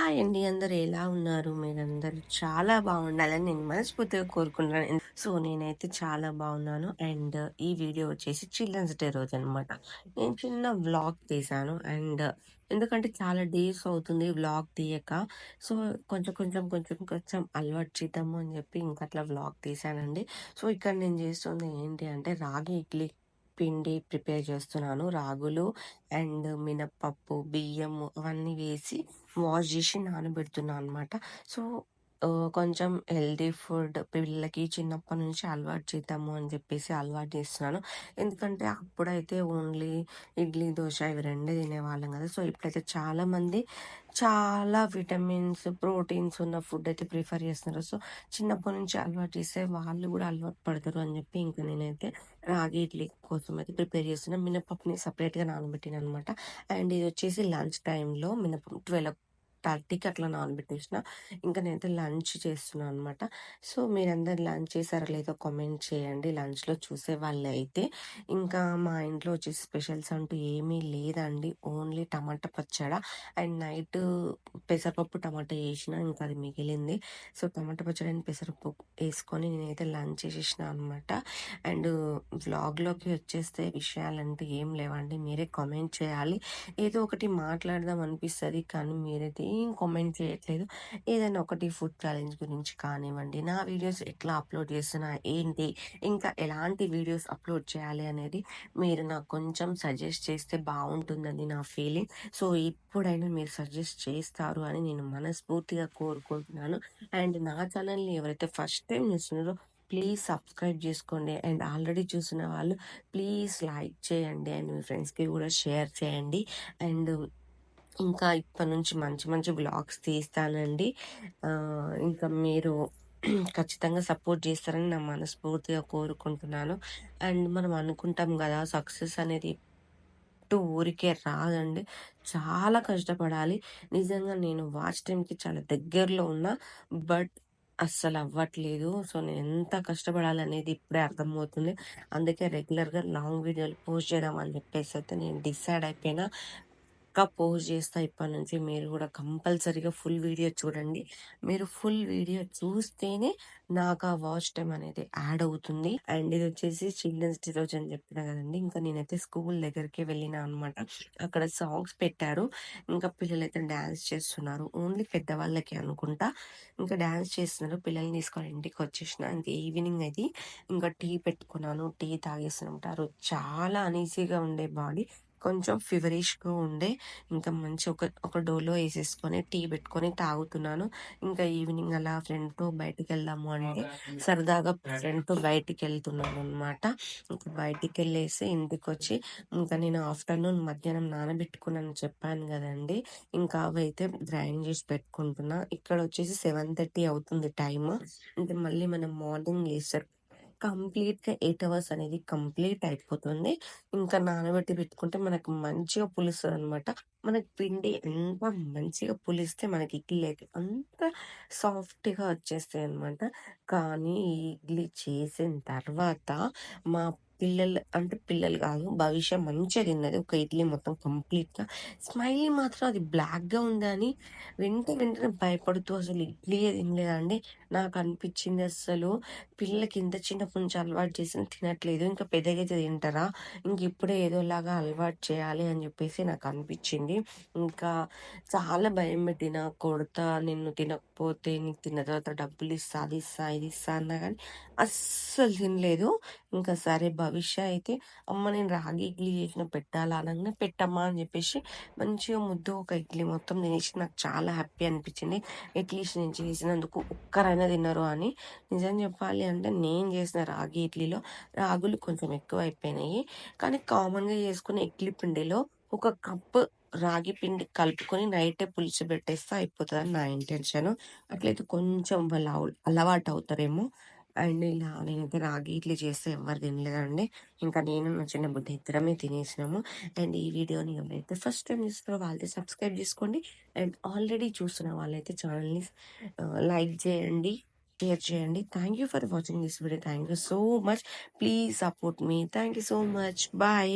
Hi అండి. అందరు ఎలా ఉన్నారు? మీరందరూ చాలా బాగుండాలని నేను మనస్ఫూర్తిగా కోరుకుంటున్నాను. సో నేనైతే చాలా బాగున్నాను. అండ్ ఈ వీడియో వచ్చేసి చిల్డ్రన్స్ డే రోజు అనమాట నేను చిన్న వ్లాగ్ తీశాను అండ్ ఎందుకంటే చాలా డేస్ అవుతుంది వ్లాగ్ తీయక. సో కొంచెం కొంచెం కొంచెం కొంచెం అలవాటు చేద్దాము అని చెప్పి ఇంకా అట్లా వ్లాగ్ తీశానండి సో ఇక్కడ నేను చేస్తుంది ఏంటి అంటే రాగి ఇడ్లీ. పిండి ప్రిపేర్ చేస్తున్నాను. రాగులు అండ్ మినప్పప్పు బియ్యం అవన్నీ వేసి వాష్ చేసి నానబెడుతున్నాను అనమాట సో కొంచెం హెల్దీ ఫుడ్ పిల్లలకి చిన్నప్పటి నుంచి అలవాటు చేద్దాము అని చెప్పేసి అలవాటు చేస్తున్నాను. ఎందుకంటే అప్పుడైతే ఓన్లీ ఇడ్లీ దోశ ఇవి రెండే తినేవాళ్ళం కదా. సో ఇప్పుడైతే చాలామంది చాలా విటమిన్స్ ప్రోటీన్స్ ఉన్న ఫుడ్ అయితే ప్రిఫర్ చేస్తున్నారు. సో చిన్నప్పటి నుంచి అలవాటు చేస్తే వాళ్ళు కూడా అలవాటు పడతారు అని చెప్పి ఇంకా నేనైతే రాగి ఇడ్లీ కోసం అయితే ప్రిపేర్ చేస్తున్నాను మినపప్పుని సపరేట్గా నానబెట్టిన అనమాట అండ్ ఇది వచ్చేసి లంచ్ టైంలో మినపప్పు ట్వెల్వ్ థర్టీకి అట్లా నానబెట్టేసిన. ఇంకా నేనైతే లంచ్ చేస్తున్నాను అనమాట సో మీరందరు లంచ్ చేశారా లేదో కామెంట్ చేయండి. లంచ్లో చూసే వాళ్ళు అయితే ఇంకా మా ఇంట్లో వచ్చేసి స్పెషల్స్ అంటూ ఏమీ లేదండి. ఓన్లీ టమాటా పచ్చడ అండ్ నైట్ పెసరపప్పు టమాటా వేసిన ఇంకా అది మిగిలింది. సో టమాటా పచ్చడి అండ్ పెసరపప్పు వేసుకొని నేనైతే లంచ్ చేసేసిన అనమాట అండ్ వ్లాగ్లోకి వచ్చేస్తే విషయాలంటే ఏం లేవండి. మీరే కామెంట్ చేయాలి. ఏదో ఒకటి మాట్లాడదాం అనిపిస్తుంది. కానీ మీరైతే ఏం కామెంట్ చేయట్లేదు. ఏదైనా ఒకటి ఫుడ్ ఛాలెంజ్ గురించి కానివ్వండి నా వీడియోస్ ఎట్లా అప్లోడ్ చేస్తున్నా ఏంటి ఇంకా ఎలాంటి వీడియోస్ అప్లోడ్ చేయాలి అనేది మీరు నాకు కొంచెం సజెస్ట్ చేస్తే బాగుంటుందని నా ఫీలింగ్. సో ఇప్పుడైనా మీరు సజెస్ట్ చేస్తారు అని నేను మనస్ఫూర్తిగా కోరుకుంటున్నాను. అండ్ నా ఛానల్ని ఎవరైతే ఫస్ట్ టైం చూస్తున్నారో ప్లీజ్ సబ్స్క్రైబ్ చేసుకోండి. అండ్ ఆల్రెడీ చూసిన వాళ్ళు ప్లీజ్ లైక్ చేయండి. అండ్ మీ ఫ్రెండ్స్కి కూడా షేర్ చేయండి. అండ్ ఇంకా ఇప్పటి నుంచి మంచి మంచి బ్లాగ్స్ తీస్తానండి. ఇంకా మీరు ఖచ్చితంగా సపోర్ట్ చేస్తారని నా మనస్ఫూర్తిగా కోరుకుంటున్నాను. అండ్ మనం అనుకుంటాం కదా సక్సెస్ అనేది టు ఊరికే రాదండి. చాలా కష్టపడాలి. నిజంగా నేను వాచ్ టైంకి చాలా దగ్గరలో ఉన్నా బట్ అస్సలు అవ్వట్లేదు. సో నేను ఎంత కష్టపడాలనేది ఇప్పుడే అర్థమవుతుంది. అందుకే రెగ్యులర్గా లాంగ్ వీడియోలు పోస్ట్ చేద్దాం అని చెప్పేసి అయితే నేను డిసైడ్ అయిపోయినా. పక్కా పోస్ట్ చేస్తా ఇప్పటి నుంచి. మీరు కూడా కంపల్సరీగా ఫుల్ వీడియో చూడండి. మీరు ఫుల్ వీడియో చూస్తేనే నాకు ఆ వాచ్ టైం అనేది యాడ్ అవుతుంది. అండ్ ఇది వచ్చేసి చిల్డ్రన్స్ డే రోజు అని చెప్పిన కదండి. ఇంకా నేనైతే స్కూల్ దగ్గరికి వెళ్ళిన అనమాట అక్కడ సాంగ్స్ పెట్టారు. ఇంకా పిల్లలు అయితే డాన్స్ చేస్తున్నారు. ఓన్లీ పెద్దవాళ్ళకి అనుకుంటా. ఇంకా డాన్స్ చేస్తున్నారు. పిల్లల్ని తీసుకొని ఇంటికి వచ్చేసిన. ఇంకా ఈవినింగ్ అయితే ఇంకా టీ పెట్టుకున్నాను. టీ తాగేస్తున్నారు చాలా అనీజీగా ఉండే బాడీ కొంచెం ఫీవరిష్గా ఉండే ఇంకా మంచి ఒక ఒక డోలో వేసేసుకొని టీ పెట్టుకొని తాగుతున్నాను. ఇంకా ఈవినింగ్ అలా ఫ్రెండ్తో బయటికి వెళ్దాము అంటే సరదాగా ఫ్రెండ్తో బయటికి వెళ్తున్నాను అనమాట ఇంకా బయటికి వెళ్ళేసి ఇంటికి వచ్చి ఇంకా నేను ఆఫ్టర్నూన్ మధ్యాహ్నం నానబెట్టుకున్నాను చెప్పాను కదండి ఇంకా అవైతే గ్రైండ్ చేసి పెట్టుకుంటున్నా. ఇక్కడ వచ్చేసి సెవెన్ థర్టీ అవుతుంది టైం అంటే మళ్ళీ మనం మార్నింగ్ లేస్తారు కంప్లీట్‌గా ఎయిట్ అవర్స్ అనేది కంప్లీట్ అయిపోతుంది. ఇంకా నానబెట్టి పెట్టుకుంటే మనకు మంచిగా అనమాట మనకి పిండి ఎంత మంచిగా పులిస్తే మనకి ఇడ్లీ అంత సాఫ్ట్‌గా అనమాట కానీ ఇడ్లీ చేసిన తర్వాత మా పిల్లలు అంటే పిల్లలు కాదు భవిష్యం మంచిగా తిన్నది ఒక ఇడ్లీ మొత్తం కంప్లీట్గా. స్మైలీ మాత్రం అది బ్లాక్గా ఉందని వెంట వెంటనే భయపడుతూ అసలు ఇడ్లీ తినలేదండి. నాకు అనిపించింది అసలు పిల్లలకి ఇంత చిన్నప్పటి నుంచి అలవాటు చేసిన తినట్లేదు. ఇంకా పెద్దగైతే తింటారా? ఇంక ఇప్పుడే ఏదోలాగా అలవాటు చేయాలి అని చెప్పేసి నాకు అనిపించింది. ఇంకా చాలా భయం పెట్టిన కొడతా నిన్ను తినకపోతే నీకు తిన్న తర్వాత డబ్బులు ఇస్తా అది ఇస్తా ఇది ఇస్తా అన్నా కానీ అస్సలు తినలేదు. ఇంకా సరే భవిష్య అయితే అమ్మ నేను రాగి ఇడ్లీ చేసిన పెట్టాలా అనగానే పెట్టమ్మా అని చెప్పేసి మంచిగా ముద్దు ఒక ఇడ్లీ మొత్తం తినేసి నాకు చాలా హ్యాపీ అనిపించింది. అట్లీస్ట్ నేను చేసినందుకు ఒక్కరైనా తిన్నారు అని. నిజం చెప్పాలి అంటే నేను చేసిన రాగి ఇడ్లీలో రాగులు కొంచెం ఎక్కువ అయిపోయినాయి కానీ కామన్గా చేసుకునే ఇడ్లీ పిండిలో ఒక కప్పు రాగి పిండి కలుపుకొని నైటే పులిచి పెట్టేస్తే అయిపోతుంది అని నా ఇంటెన్షన్. అట్లయితే కొంచెం వాళ్ళు అలవాటు అవుతారేమో అండ్ ఇలా నేనైతే రాగి ఇడ్లీ చేస్తే ఎవరు తినలేదండి. ఇంకా నేను నా చిన్న బుద్ధి ఇద్దరమే తినేసినాము. అండ్ ఈ వీడియోని ఎవరైతే ఫస్ట్ టైం చూస్తారో వాళ్ళైతే సబ్స్క్రైబ్ చేసుకోండి. అండ్ ఆల్రెడీ చూస్తున్న వాళ్ళైతే ఛానల్ని లైక్ చేయండి. షేర్ చేయండి thank you for watching this video thank you so much please support me thank you so much bye